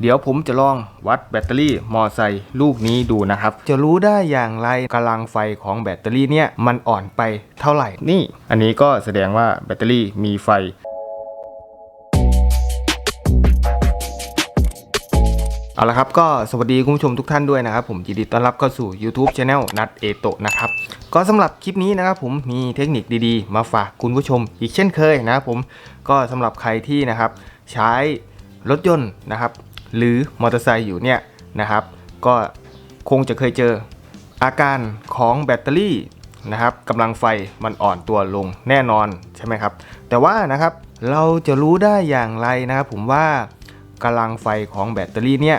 เดี๋ยวผมจะลองวัดแบตเตอรี่มอไซค์ลูกนี้ดูนะครับ จะรู้ได้อย่างไรกำลังไฟของแบตเตอรี่เนี่ยมันอ่อนไปเท่าไหร่นี่ อันนี้ก็แสดงว่าแบตเตอรี่มีไฟเอาละครับก็สวัสดีคุณผู้ชมทุกท่านด้วยนะครับ ผมยินดีต้อนรับเข้าสู่ YouTube c h anel นัดเอโตะนะครับ ก็สำหรับคลิปนี้นะครับผมมีเทคนิคดีๆ มาฝากคุณผู้ชมอีกเช่นเคยนะครับผมก็สำหรับใครที่นะครับใช้รถยนต์นะครับ หรือมอเตอร์ไซค์อยู่เนี่ยนะครับ ก็คงจะเคยเจออาการของแบตเตอรี่นะครับกำลังไฟมันอ่อนตัวลงแน่นอนใช่ไหมครับ แต่ว่านะครับเราจะรู้ได้อย่างไรนะครับผมว่ากำลังไฟของแบตเตอรี่เนี่ย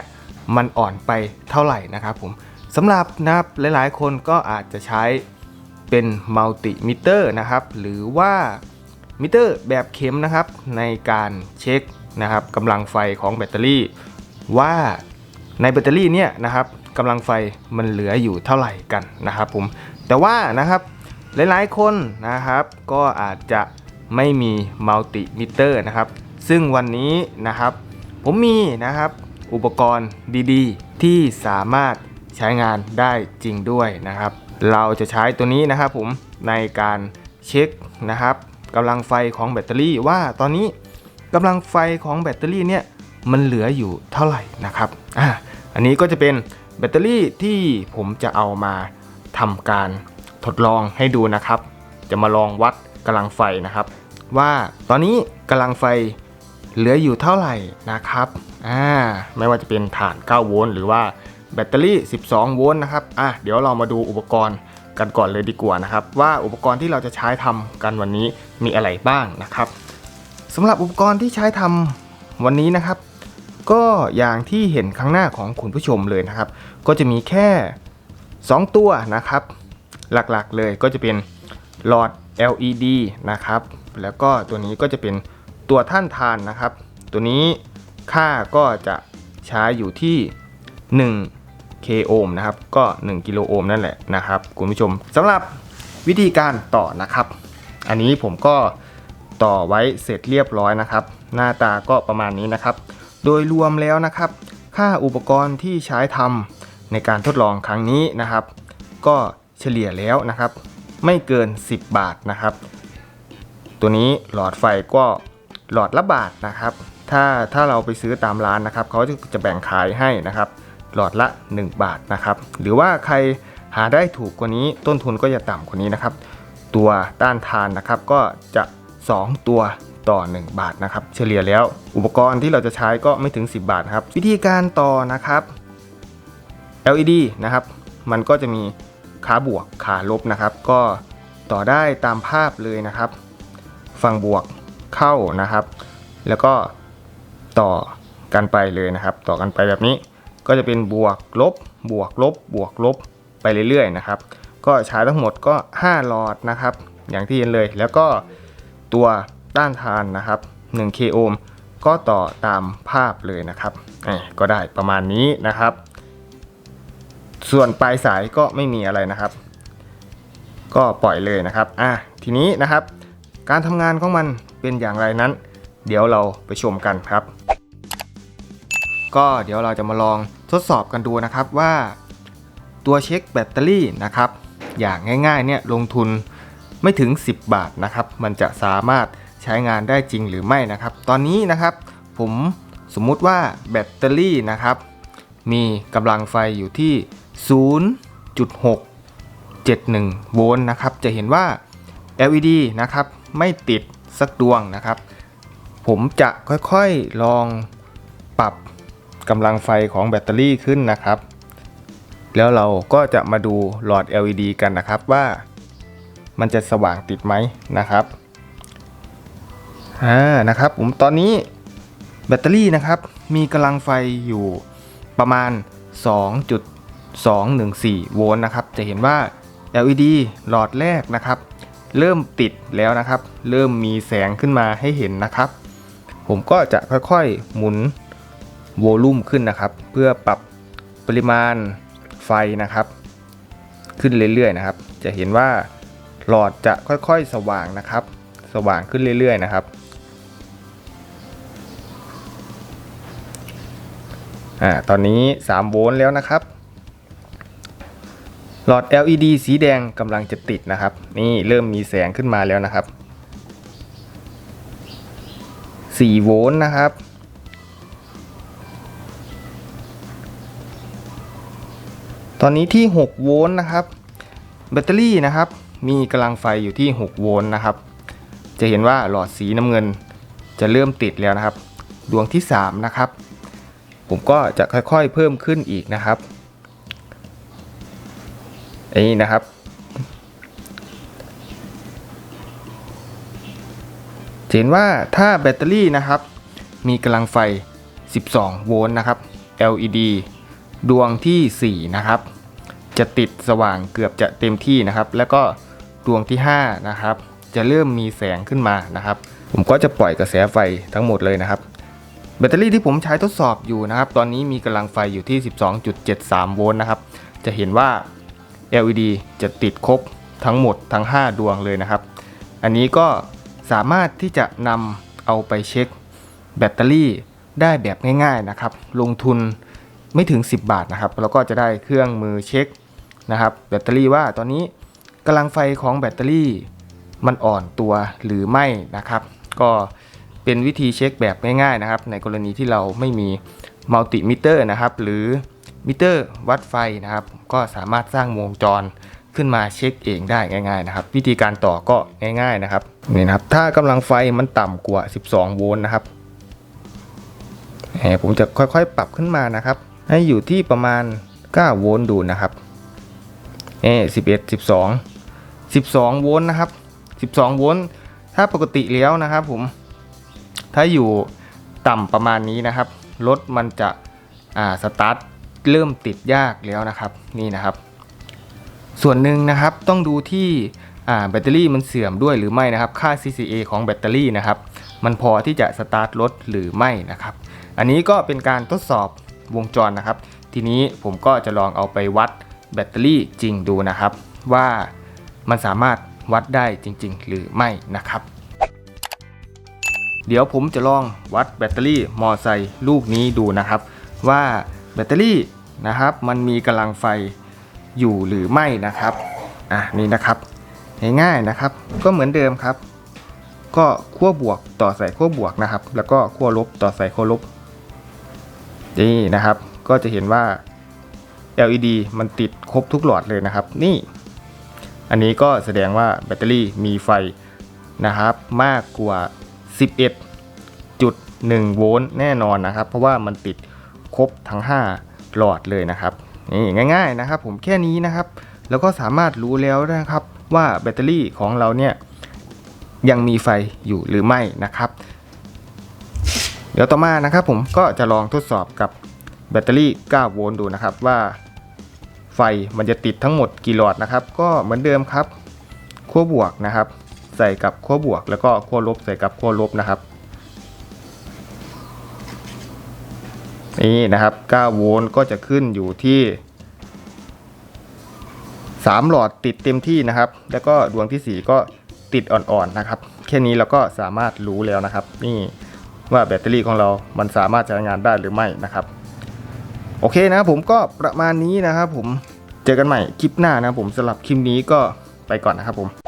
มันอ่อนไปเท่าไหร่นะครับผมสำหรับนะครับหลายๆ คนก็อาจจะใช้เป็นมัลติมิเตอร์นะครับ หรือว่ามิเตอร์แบบเข็มนะครับในการเช็คนะครับกำลังไฟของแบตเตอรี่ ว่าในแบตเตอรี่เนี่ยนะครับกำลังไฟมันเหลืออยู่เท่าไหร่กันนะครับผมแต่ว่านะครับหลายๆคนนะครับ ก็อาจจะไม่มีมัลติมิเตอร์นะครับ ซึ่งวันนี้นะครับ ผมมีนะครับอุปกรณ์ดีๆ ที่สามารถใช้งานได้จริงด้วยนะครับ เราจะใช้ตัวนี้นะครับผมในการเช็คนะครับกำลังไฟของแบตเตอรี่ว่าตอนนี้กำลังไฟของแบตเตอรี่เนี่ย มันเหลืออยู่เท่าไหร่นะครับอะอันนี้ก็จะเป็นแบตเตอรี่ที่ผมจะเอามาทำการทดลองให้ดูนะครับ จะมาลองวัดกำลังไฟนะครับ ว่าตอนนี้กำลังไฟเหลืออยู่เท่าไหร่นะครับอ่าไม่ว่าจะเป็นฐาน 9 โวลต์หรือว่าแบตเตอรี่ 12 โวลต์นะครับอะเดี๋ยวเรามาดูอุปกรณ์กันก่อนเลยดีกว่านะครับ ว่าอุปกรณ์ที่เราจะใช้ทำกันวันนี้มีอะไรบ้างนะครับสำหรับอุปกรณ์ที่ใช้ทำวันนี้นะครับ ก็อย่างที่เห็นข้างหน้าของคุณผู้ชมเลยนะครับ ก็จะมีแค่ 2 ตัวนะครับ หลักๆเลยก็จะเป็นหลอด LED นะครับ แล้วก็ตัวนี้ก็จะเป็นตัวท่านทานนะครับ ตัวนี้ค่าก็จะใช้อยู่ที่ 1 k โอห์มนะครับ ก็ 1 กิโลโอห์มนั่นแหละนะครับ คุณผู้ชมสำหรับวิธีการต่อนะครับ อันนี้ผมก็ต่อไว้เสร็จเรียบร้อยนะครับ หน้าตาก็ประมาณนี้นะครับ โดยรวมแล้วนะครับ ค่าอุปกรณ์ที่ใช้ทำในการทดลองครั้งนี้นะครับ ก็เฉลี่ยแล้วนะครับ ไม่เกิน 10 บาทนะครับ ตัวนี้หลอดไฟก็หลอดละบาทนะครับ ถ้าถ้าเราไปซื้อตามร้านนะครับ เขาจะแบ่งขายให้นะครับ หลอดละ 1 บาทนะครับ หรือว่าใครหาได้ถูกกว่านี้ต้นทุนก็จะต่ำกว่านี้นะครับ ตัวต้านทานนะครับก็จะ 2 ตัว ต่อ 1 บาทนะครับ เฉลี่ยแล้ว อุปกรณ์ที่เราจะใช้ก็ไม่ถึง 10 บาทครับ วิธีการต่อนะครับ LED นะครับ มันก็จะมีขาบวกขาลบนะครับ ก็ต่อได้ตามภาพเลยนะครับ ฝั่งบวกเข้านะครับ แล้วก็ต่อกันไปเลยนะครับ ต่อกันไปแบบนี้ ก็จะเป็นบวกลบบวกลบบวกลบไปเรื่อยๆนะครับ ก็ใช้ทั้งหมดก็ 5 หลอดนะครับ อย่างที่เห็นเลย แล้วก็ตัว ต้านทานนะครับ 1 k โอห์มก็ต่อตามภาพเลยนะครับก็ได้ประมาณนี้นะครับ ส่วนปลายสายก็ไม่มีอะไรนะครับ ก็ปล่อยเลยนะครับอะทีนี้นะครับ การทำงานของมันเป็นอย่างไรนั้น เดี๋ยวเราไปชมกันครับ ก็เดี๋ยวเราจะมาลองทดสอบกันดูนะครับว่า ตัวเช็คแบตเตอรี่นะครับ อย่างง่ายๆเนี่ยลงทุนไม่ถึง 10 บาทนะครับ มันจะสามารถ ใช้งานได้จริงหรือไม่นะครับ ตอนนี้นะครับผมสมมุติว่าแบตเตอรี่นะครับ มีกำลังไฟอยู่ที่ 0.671 โวลต์นะครับ จะเห็นว่า LED นะครับไม่ติดสักดวงนะครับ ผมจะค่อยๆลองปรับกำลังไฟของแบตเตอรี่ขึ้นนะครับ แล้วเราก็จะมาดูหลอด LED กันนะครับว่ามันจะสว่างติดไหมนะครับ อ่านะครับผมตอนนี้แบตเตอรี่นะครับมีกำลังไฟอยู่ประมาณ 2.214 โวลต์นะครับ จะเห็นว่า LED หลอดแรกนะครับ เริ่มติดแล้วนะครับ เริ่มมีแสงขึ้นมาให้เห็นนะครับ ผมก็จะค่อยๆหมุนโวลูมขึ้นนะครับ เพื่อปรับปริมาณไฟนะครับ ขึ้นเรื่อยๆนะครับ จะเห็นว่าหลอดจะค่อยๆ สว่างนะครับ สว่างขึ้นเรื่อยๆนะครับ อ่าตอนนี้ 3 โวลต์แล้วนะครับ หลอด LED สีแดงกำลังจะติดนะครับ นี่เริ่มมีแสงขึ้นมาแล้วนะครับ 4 โวลต์นะครับตอนนี้ที่ 6 โวลต์นะครับ แบตเตอรี่นะครับ มีกำลังไฟอยู่ที่ 6 โวลต์นะครับ จะเห็นว่าหลอดสีน้ำเงินจะเริ่มติดแล้วนะครับ ดวงที่ 3 นะครับ ผมก็จะค่อยๆเพิ่มขึ้นอีกนะครับอันนี้นะครับ เห็นว่าถ้าแบตเตอรี่นะครับ มีกำลังไฟ 12 โวลต์นะครับ LED ดวงที่ 4 นะครับ จะติดสว่างเกือบจะเต็มที่นะครับ แล้วก็ดวงที่ 5 นะครับ จะเริ่มมีแสงขึ้นมานะครับ ผมก็จะปล่อยกระแสไฟทั้งหมดเลยนะครับ แบตเตอรี่ที่ผมใช้ทดสอบอยู่นะครับ ตอนนี้มีกำลังไฟอยู่ที่ 12.73 โวลต์นะครับ จะเห็นว่า LED จะติดครบทั้งหมดทั้ง 5 ดวงเลยนะครับ อันนี้ก็สามารถที่จะนำเอาไปเช็คแบตเตอรี่ได้แบบง่ายๆนะครับ ลงทุนไม่ถึง 10 บาทนะครับ แล้วก็จะได้เครื่องมือเช็คนะครับ แบตเตอรี่ว่าตอนนี้กำลังไฟของแบตเตอรี่มันอ่อนตัวหรือไม่นะครับ ก็ เป็นวิธีเช็คแบบง่ายๆนะครับ ในกรณีที่เราไม่มีมัลติมิเตอร์นะครับ หรือมิเตอร์วัดไฟนะครับ ก็สามารถสร้างวงจรขึ้นมาเช็คเองได้ง่าย ๆ นะครับ วิธีการต่อก็ง่าย ๆนะครับนี่นะครับ ถ้ากำลังไฟมันต่ำกว่า 12 โวลต์นะครับผมจะค่อยๆ ปรับขึ้นมานะครับ ให้อยู่ที่ประมาณ 9 โวลต์ดูนะครับเอ11 12 12โวลต์นะครับ12โวลต์ถ้าปกติแล้วนะครับผม ถ้าอยู่ต่ำประมาณนี้นะครับ รถมันจะสตาร์ทเริ่มติดยากแล้วนะครับนี่นะครับ ส่วนหนึ่งนะครับต้องดูที่แบตเตอรี่มันเสื่อมด้วยหรือไม่นะครับ ค่า CCA ของแบตเตอรี่นะครับ มันพอที่จะสตาร์ทรถหรือไม่นะครับ อันนี้ก็เป็นการทดสอบวงจรนะครับ ทีนี้ผมก็จะลองเอาไปวัดแบตเตอรี่จริงดูนะครับ ว่ามันสามารถวัดได้จริง ๆ หรือไม่นะครับ เดี๋ยวผมจะลองวัดแบตเตอรี่มอไซค์ลูกนี้ดูนะครับ ว่าแบตเตอรี่นะครับ มันมีกำลังไฟอยู่หรือไม่นะครับอะนี่นะครับง่ายๆนะครับ ก็เหมือนเดิมครับ ก็ขั้วบวกต่อใส่ขั้วบวกนะครับ แล้วก็ขั้วลบต่อใส่ขั้วลบนี่นะครับ ก็จะเห็นว่า LED มันติดครบทุกหลอดเลยนะครับ นี่ อันนี้ก็แสดงว่าแบตเตอรี่มีไฟนะครับ มากกว่า 11.1 โวลต์แน่นอนนะครับ เพราะว่ามันติดครบทั้ง 5 หลอดเลยนะครับนี่ง่าย ๆนะครับ ผมแค่นี้นะครับ แล้วก็สามารถรู้แล้วนะครับว่าแบตเตอรี่ของเราเนี่ยยังมีไฟอยู่หรือไม่นะครับ เดี๋ยวต่อมานะครับผมก็จะลองทดสอบกับแบตเตอรี่ 9 โวลต์ดูนะครับว่าไฟมันจะติดทั้งหมดกี่หลอดนะครับ ก็เหมือนเดิมครับขั้วบวกนะครับ ใส่กับขั้วบวก แล้วก็ขั้วลบใส่กับขั้วลบนะครับนี่นะครับ 9 โวลต์ก็จะขึ้นอยู่ที่ 3 หลอดติดเต็มที่นะครับ แล้วก็ดวงที่ 4 ก็ติดอ่อนๆนะครับ แค่นี้เราก็สามารถรู้แล้วนะครับ นี่ว่าแบตเตอรี่ของเรามันสามารถใช้งานได้หรือไม่นะครับ โอเคนะผมก็ประมาณนี้นะครับผมเจอกันใหม่คลิปหน้านะผมสำหรับคลิปนี้ก็ไปก่อนนะครับผม